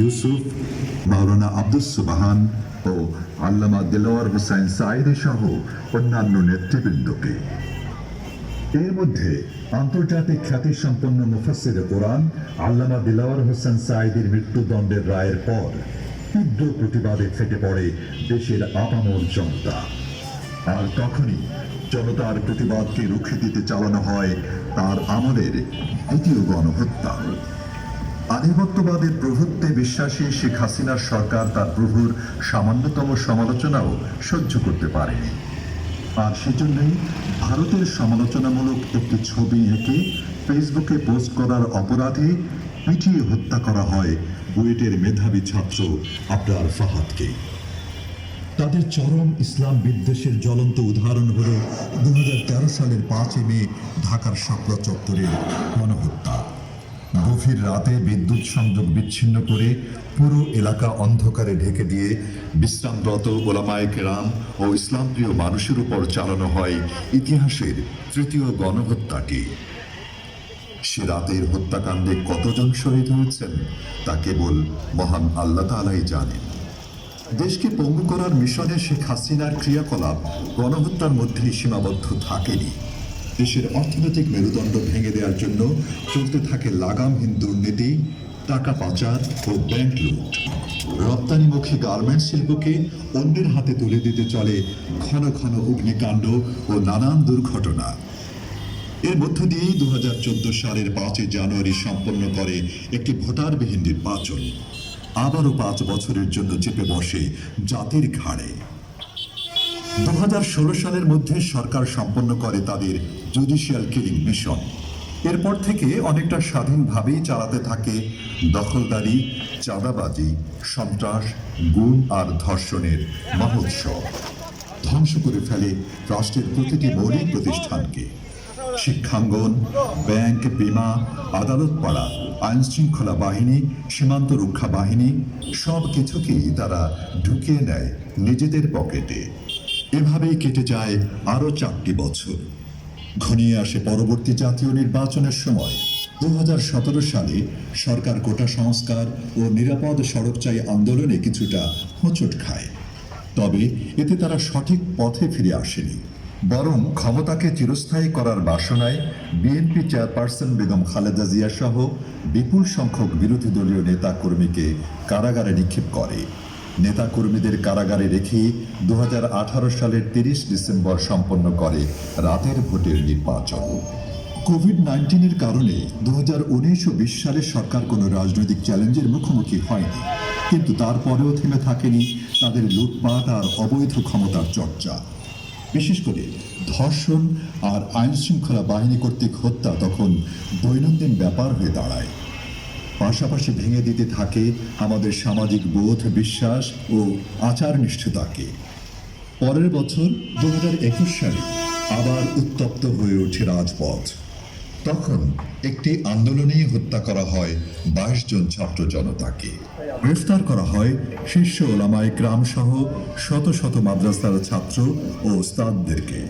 ইউসুফ, মাওলানা আব্দুস সুবাহান ও আল্লামা দেলোয়ার হোসেন সাইদি সহ অন্যান্য নেতৃবৃন্দকে। এর মধ্যে আন্তর্জাতিক খ্যাতিসম্পন্ন মুফাসসির কোরআন, আল্লামা দিলাওয়ার হোসেন সাইদির মৃত্যুদণ্ডের রায়ের পর তীব্র প্রতিবাদে ফেটে পড়ে দেশের আপামর জনতা। আর তখনই জনতার প্রতিবাদকে রুখে দিতে চালানো হয় তার আমাদের দ্বিতীয় গণহত্যা। আধিপত্যবাদের প্রভুত্বে বিশ্বাসী শেখ হাসিনার সরকার তার প্রভুর সামান্যতম সমালোচনাও সহ্য করতে পারেনি। আর সেজন্যই ভারতের সমালোচনামূলক একটি ছবি এঁকে ফেসবুকে পোস্ট করার অপরাধে পিটিয়ে হত্যা করা হয় বুয়েটের মেধাবী ছাত্র আবরার ফাহাদকে। তাদের চরম ইসলাম বিদ্বেষের জ্বলন্ত উদাহরণ হল দু হাজার তেরো সালের পাঁচই মে ঢাকার শাপলা চত্বরের গণহত্যা। গভীর রাতে বিদ্যুৎ সংযোগ বিচ্ছিন্ন করে পুরো এলাকা অন্ধকারে ঢেকে দিয়ে বিশ্রামরত ওলামায়ে কেরাম ও ইসলামপ্রিয় মানুষের উপর চালানো হয় ইতিহাসের তৃতীয় গণহত্যাটি। সে রাতের হত্যাকাণ্ডে কতজন শহীদ হয়েছেন তা কেবল মহান আল্লাহ তালাই জানেন। দেশকে পঙ্গু করার মিশনে শেখ হাসিনার ক্রিয়াকলাপ গণহত্যার মধ্যেই সীমাবদ্ধ থাকেনি। দেশের অর্থনৈতিক মেরুদণ্ড ভেঙে দেওয়ার জন্য চলতে থাকে লাগামহীন দুর্নীতি, টাকা পাচার ও ব্যাংক লুট। রপ্তানিমুখী গার্মেন্টস শিল্পকে অন্যের হাতে তুলে দিতে চলে ঘন ঘন অগ্নিকাণ্ড ও নানান দুর্ঘটনা। এর মধ্য দিয়েই দু হাজার চোদ্দ সালের পাঁচই জানুয়ারি সম্পন্ন করে একটি ভোটারবিহীন নির্বাচন। আবারও পাঁচ বছরের জন্য চেপে বসে জাতির ঘাড়ে। দু হাজার ষোলো সালের মধ্যে সরকার সম্পন্ন করে তাদের জুডিশিয়াল কিলিং মিশন এরপর থেকে অনেকটা স্বাধীনভাবেই চালাতে থাকে দখলদারি, চাঁদাবাজি, সন্ত্রাস গুণ আর ধর্ষণের মহোৎসব। ধ্বংস করে ফেলে রাষ্ট্রের প্রতিটি মৌলিক প্রতিষ্ঠানকে। শিক্ষাঙ্গন, ব্যাংক, বিমা আদালত পাড়া আইন শৃঙ্খলা বাহিনী, সীমান্ত রক্ষা বাহিনী, সব কিছুকেই তারা ঢুকিয়ে নেয় নিজেদের পকেটে। এভাবেই কেটে যায় আরও চারটি বছর। ঘনিয়ে আসে পরবর্তী জাতীয় নির্বাচনের সময়। দু হাজার সতেরো সালে সরকার কোটা সংস্কার ও নিরাপদ সড়ক চাই আন্দোলনে কিছুটা হোঁচট খায়। তবে এতে তারা সঠিক পথে ফিরে আসেনি। বরং ক্ষমতাকে চিরস্থায়ী করার বাসনায় বিএনপি চেয়ারপারসন বেগম খালেদা জিয়া সহ বিপুল সংখ্যক বিরোধী দলীয় নেতা কর্মীকে কারাগারে নিক্ষেপ করে। নেতা কর্মীদের কারাগারে রেখে দু হাজার আঠারো সালের তিরিশ ডিসেম্বর সম্পন্ন করে রাতের ভোটের নির্বাচন। কোভিড নাইন্টিনের কারণে দু হাজার উনিশ ও বিশ সালে সরকার কোনো রাজনৈতিক চ্যালেঞ্জের মুখোমুখি হয়নি। কিন্তু তারপরেও থেমে থাকেনি তাদের লুটপাট আর অবৈধ ক্ষমতার চর্চা। বিশেষ করে ধর্ষণ আর আইন শৃঙ্খলা বাহিনী কর্তৃক হত্যা তখন দৈনন্দিন ব্যাপার হয়ে দাঁড়ায়। পাশাপাশি ভেঙে দিতে থাকে আমাদের সামাজিক বোধ, বিশ্বাস ও আচার নিষ্ঠতাকে। পরের বছর দু সালে আবার উত্তপ্ত হয়ে ওঠে রাজপথ। তখন একটি আন্দোলনেই হত্যা করা হয় বাইশ জন ছাত্র জনতাকে। গ্রেফতার করা হয় শীর্ষ ওলামায় গ্রাম সহ শত শত মাদ্রাসার ছাত্র ও ওস্তাদদেরকে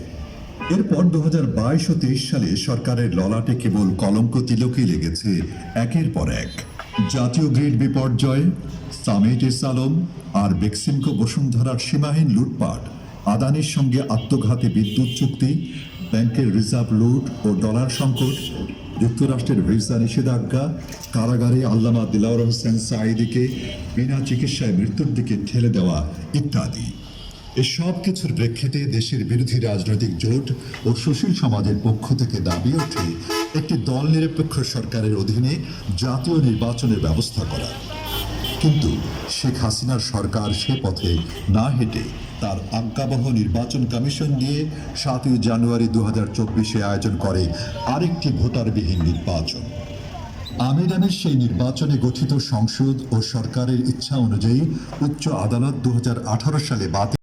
এরপর দু হাজার বাইশ ও তেইশ সালে সরকারের ললাটে কেবল কলঙ্ক তিলকই লেগেছে একের পর এক। জাতীয় গ্রিড বিপর্যয় সামিট আলম আর বেক্সিমকো বসুন্ধরার সীমাহীন লুটপাট, আদানির সঙ্গে আত্মঘাতী বিদ্যুৎ চুক্তি, ব্যাংকের রিজার্ভ লুট ও ডলার সংকট, যুক্তরাষ্ট্রের ভিসা নিষেধাজ্ঞা, কারাগারে আল্লামা দিলাওয়ার হোসেন সাঈদিকে বিনা চিকিৎসায় মৃত্যুর দিকে ঠেলে দেওয়া ইত্যাদি। এসব কিছুর প্রেক্ষিতে দেশের বিরোধী রাজনৈতিক জোট ও সুশীল সমাজের পক্ষ থেকে দাবি ওঠে, একটি দল নিরপেক্ষ সরকারের অধীনে জাতীয় নির্বাচনের ব্যবস্থা করা। কিন্তু শেখ হাসিনার সরকার সে পথে না হেঁটে তার আজ্ঞাবহ নির্বাচন কমিশন দিয়ে সাতই জানুয়ারি দু হাজার চব্বিশে আয়োজন করে আরেকটি ভোটারবিহীন নির্বাচন। আমিরানের সেই নির্বাচনে গঠিত সংসদ ও সরকারের ইচ্ছা অনুযায়ী উচ্চ আদালত দু হাজার আঠারো সালে বাতিল